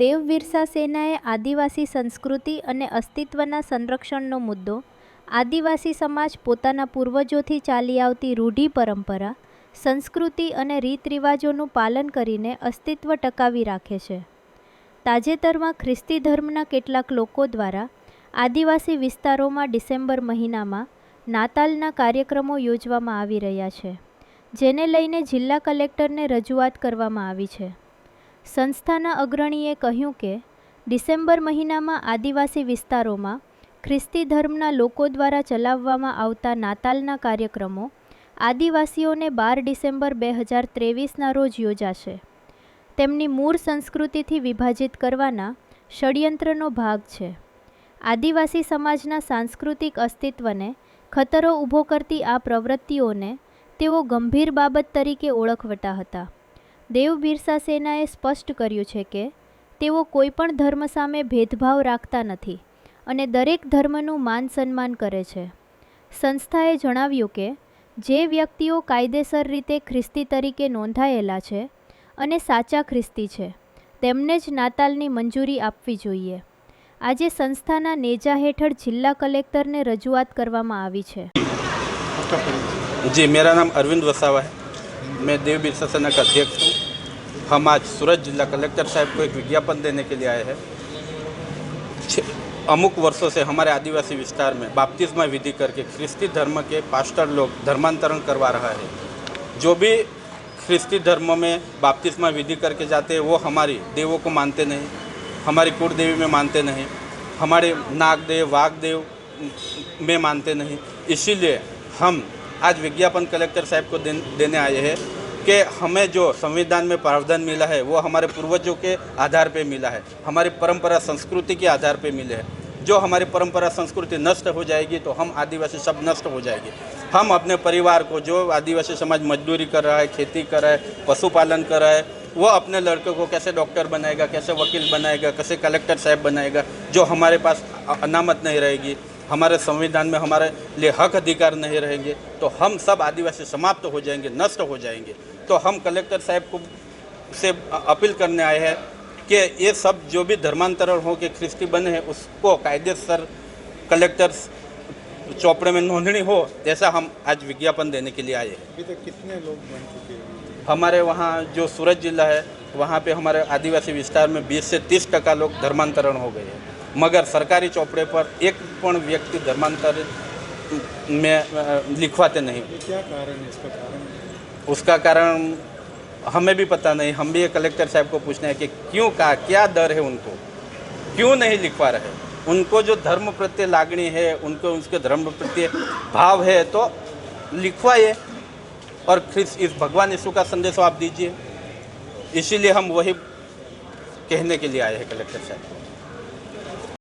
દેવ વિરસા સેનાએ આદિવાસી સંસ્કૃતિ અને અસ્તિત્વના સંરક્ષણનો મુદ્દો, આદિવાસી સમાજ પોતાના પૂર્વજોથી ચાલી આવતી રૂઢિ પરંપરા, સંસ્કૃતિ અને રીત રિવાજોનું પાલન કરીને અસ્તિત્વ ટકાવી રાખે છે. તાજેતરમાં ખ્રિસ્તી ધર્મના કેટલાક લોકો દ્વારા આદિવાસી વિસ્તારોમાં ડિસેમ્બર મહિનામાં નાતાલના કાર્યક્રમો યોજવામાં આવી રહ્યા છે, જેને લઈને જિલ્લા કલેક્ટરને રજૂઆત કરવામાં આવી છે. સંસ્થાના અગ્રણીએ કહ્યું કે, ડિસેમ્બર મહિનામાં આદિવાસી વિસ્તારોમાં ખ્રિસ્તી ધર્મના લોકો દ્વારા ચલાવવામાં આવતા નાતાલના કાર્યક્રમો આદિવાસીઓને બાર ડિસેમ્બર બે હજાર ત્રેવીસના રોજ યોજાશે. તેમની મૂળ સંસ્કૃતિથી વિભાજિત કરવાના ષડયંત્રનો ભાગ છે. આદિવાસી સમાજના સાંસ્કૃતિક અસ્તિત્વને ખતરો ઊભો કરતી આ પ્રવૃત્તિઓને તેઓ ગંભીર બાબત તરીકે ઓળખવટા હતા. દેવ બિરસા સેનાએ સ્પષ્ટ કર્યું છે કે, તેઓ કોઈપણ ધર્મ સામે ભેદભાવ રાખતા નથી અને દરેક ધર્મનું માન સન્માન કરે છે. સંસ્થાએ જણાવ્યું કે, જે વ્યક્તિઓ કાયદેસર રીતે ખ્રિસ્તી તરીકે નોંધાયેલા છે અને સાચા ખ્રિસ્તી છે, તેમને જ નાતાલની મંજૂરી આપવી જોઈએ. આજે સંસ્થાના નેજા હેઠળ જિલ્લા કલેક્ટરને રજૂઆત કરવામાં આવી છે. જી, મેરા નામ અરવિંદ વસાવા હૈ. मैं देव बिरसा सेना का अध्यक्ष हूँ। हम आज सूरत जिला कलेक्टर साहब को एक विज्ञापन देने के लिए आए हैं। अमुक वर्षों से हमारे आदिवासी विस्तार में बाप्तिस्मा विधि करके ख्रिस्ती धर्म के पास्टर लोग धर्मांतरण करवा रहा है। जो भी ख्रिस्ती धर्म में बाप्तिस्मा विधि करके जाते हैं, वो हमारी देवों को मानते नहीं, हमारी कुल देवी में मानते नहीं, हमारे नागदेव, वागदेव में मानते नहीं। इसीलिए हम आज विज्ञापन कलेक्टर साहब को देन, आए हैं कि हमें जो संविधान में प्रावधान मिला है वो हमारे पूर्वजों के आधार पे मिला है हमारी परंपरा संस्कृति के आधार पे मिले हैं। जो हमारी परंपरा संस्कृति नष्ट हो जाएगी तो हम आदिवासी सब नष्ट हो जाएँगे। हम अपने परिवार को जो आदिवासी समाज मजदूरी कर रहा है खेती कर रहा है पशुपालन कर रहा है वो अपने लड़कों को कैसे डॉक्टर बनाएगा कैसे वकील बनाएगा कैसे कलेक्टर साहब बनाएगा जो हमारे पास अनामत नहीं रहेगी हमारे संविधान में हमारे लिए हक अधिकार नहीं रहेंगे तो हम सब आदिवासी समाप्त हो जाएँगे नष्ट हो जाएँगे। तो हम कलेक्टर साहब को से अपील करने आए हैं कि ये सब जो भी धर्मांतरण हो के ख्रिस्ती बने हैं उसको कायदे सर कलेक्टर चौपड़े में नोंदणी हो ऐसा हम आज विज्ञापन देने के लिए आए हैं। अभी तक कितने लोग बन चुके हैं? हमारे वहाँ जो सूरत जिला है वहाँ पे हमारे आदिवासी विस्तार में 20 से 30 टका लोग धर्मांतरण हो गए हैं। मगर सरकारी चौपड़े पर एक पण व्यक्ति धर्मांतर में लिखवाते नहीं क्या कारण है? इसका कारण? उसका कारण हमें भी पता नहीं। हम भी ये कलेक्टर साहब को पूछना है कि क्यों का क्या डर है उनको? क्यों नहीं लिखवा रहे? उनको जो धर्म प्रत्ये लागणी है उनको उसके धर्म प्रत्ये भाव है तो लिखवाइए। और इस भगवान यीशु का संदेश आप दीजिए। इसीलिए हम वही कहने के लिए आए हैं कलेक्टर साहब।